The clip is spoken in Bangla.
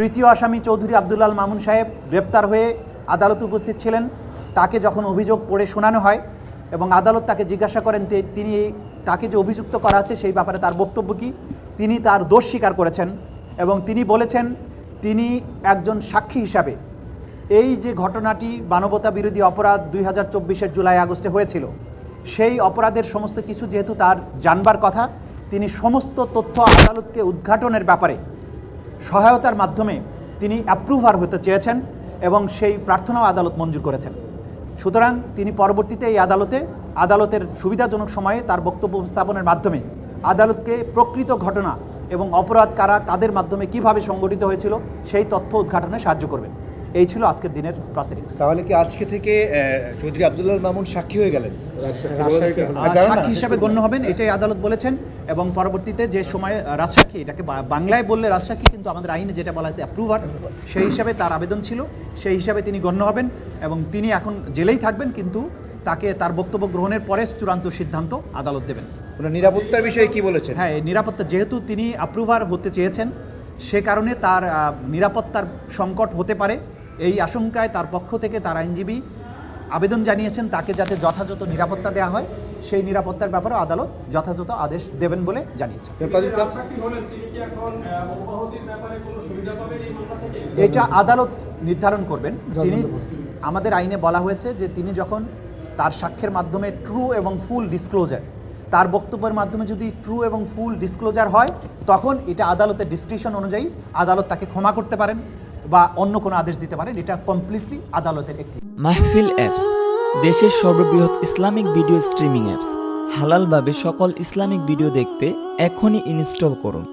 তৃতীয় আসামি চৌধুরী আবদুল্লাল মামুন সাহেব গ্রেপ্তার হয়ে আদালতে উপস্থিত ছিলেন। তাকে যখন অভিযোগ পড়ে শোনানো হয় এবং আদালত তাকে জিজ্ঞাসা করেন তিনি তাকে যে অভিযুক্ত করা আছে সেই ব্যাপারে তার বক্তব্য কী? তিনি তার দোষ স্বীকার করেছেন এবং তিনি বলেছেন, তিনি একজন সাক্ষী হিসাবে এই যে ঘটনাটি মানবতা বিরোধী অপরাধ দুই হাজার চব্বিশের জুলাই আগস্টে হয়েছিল, সেই অপরাধের সমস্ত কিছু যেহেতু তার জানবার কথা, তিনি সমস্ত তথ্য আদালতকে উদ্ঘাটনের ব্যাপারে সহায়তার মাধ্যমে তিনি অ্যাপ্রুভার হতে চেয়েছেন এবং সেই প্রার্থনাও আদালত মঞ্জুর করেছেন। সুতরাং তিনি পরবর্তীতে এই আদালতে, আদালতের সুবিধাজনক সময়ে তার বক্তব্য উপস্থাপনের মাধ্যমে আদালতকে প্রকৃত ঘটনা এবং অপরাধ কারা তাদের মাধ্যমে কীভাবে সংগঠিত হয়েছিল, সেই তথ্য উদ্ঘাটনে সাহায্য করবেন। এই ছিল আজকের দিনের প্রসিডিংস তাহলে কি আজকে থেকে চৌধুরী আব্দুল্লাহ মামুন সাক্ষী হয়ে গেলেন? সাক্ষী হিসাবে গণ্য হবেন এটাই আদালত বলেছেন এবং পরবর্তীতে যে সময়ে রাজসাক্ষী এটাকে বাংলায় বললে রাজসাক্ষী কিন্তু আমাদের আইনে যেটা বলা হয়েছে অ্যাপ্রুভার সেই হিসাবে তার আবেদন ছিল সেই হিসাবে তিনি গণ্য হবেন এবং তিনি এখন জেলেই থাকবেন কিন্তু তাকে তার বক্তব্য গ্রহণের পরে চূড়ান্ত সিদ্ধান্ত আদালত দেবেন। নিরাপত্তার বিষয়ে কি বলেছেন? হ্যাঁ নিরাপত্তা যেহেতু তিনি অ্যাপ্রুভার হতে চেয়েছেন সে কারণে তার আহ, নিরাপত্তার সংকট হতে পারে এই আশঙ্কায় তার পক্ষ থেকে তার আইনজীবী আবেদন জানিয়েছেন তাকে যাতে যথাযথ নিরাপত্তা দেওয়া হয় সেই নিরাপত্তার ব্যাপারে আদালত যথাযথ আদেশ দেবেন বলে জানিয়েছে। এটা আদালত নির্ধারণ করবেন। তিনি আমাদের আইনে বলা হয়েছে যে তিনি যখন তার সাক্ষ্যের মাধ্যমে ট্রু এবং ফুল ডিসক্লোজার তার বক্তব্যের মাধ্যমে যদি ট্রু এবং ফুল ডিসক্লোজার হয় তখন এটা আদালতের ডিসক্রিপশন অনুযায়ী আদালত তাকে ক্ষমা করতে পারেন। বা অন্য কোনো আদেশ দিতে পারেন, এটা কমপ্লিটলি আদালতের একটি মাহফিল অ্যাপস দেশের সর্ববৃহৎ ইসলামিক ভিডিও স্ট্রিমিং অ্যাপস হালালভাবে সকল ইসলামিক ভিডিও দেখতে এখনই ইনস্টল করুন।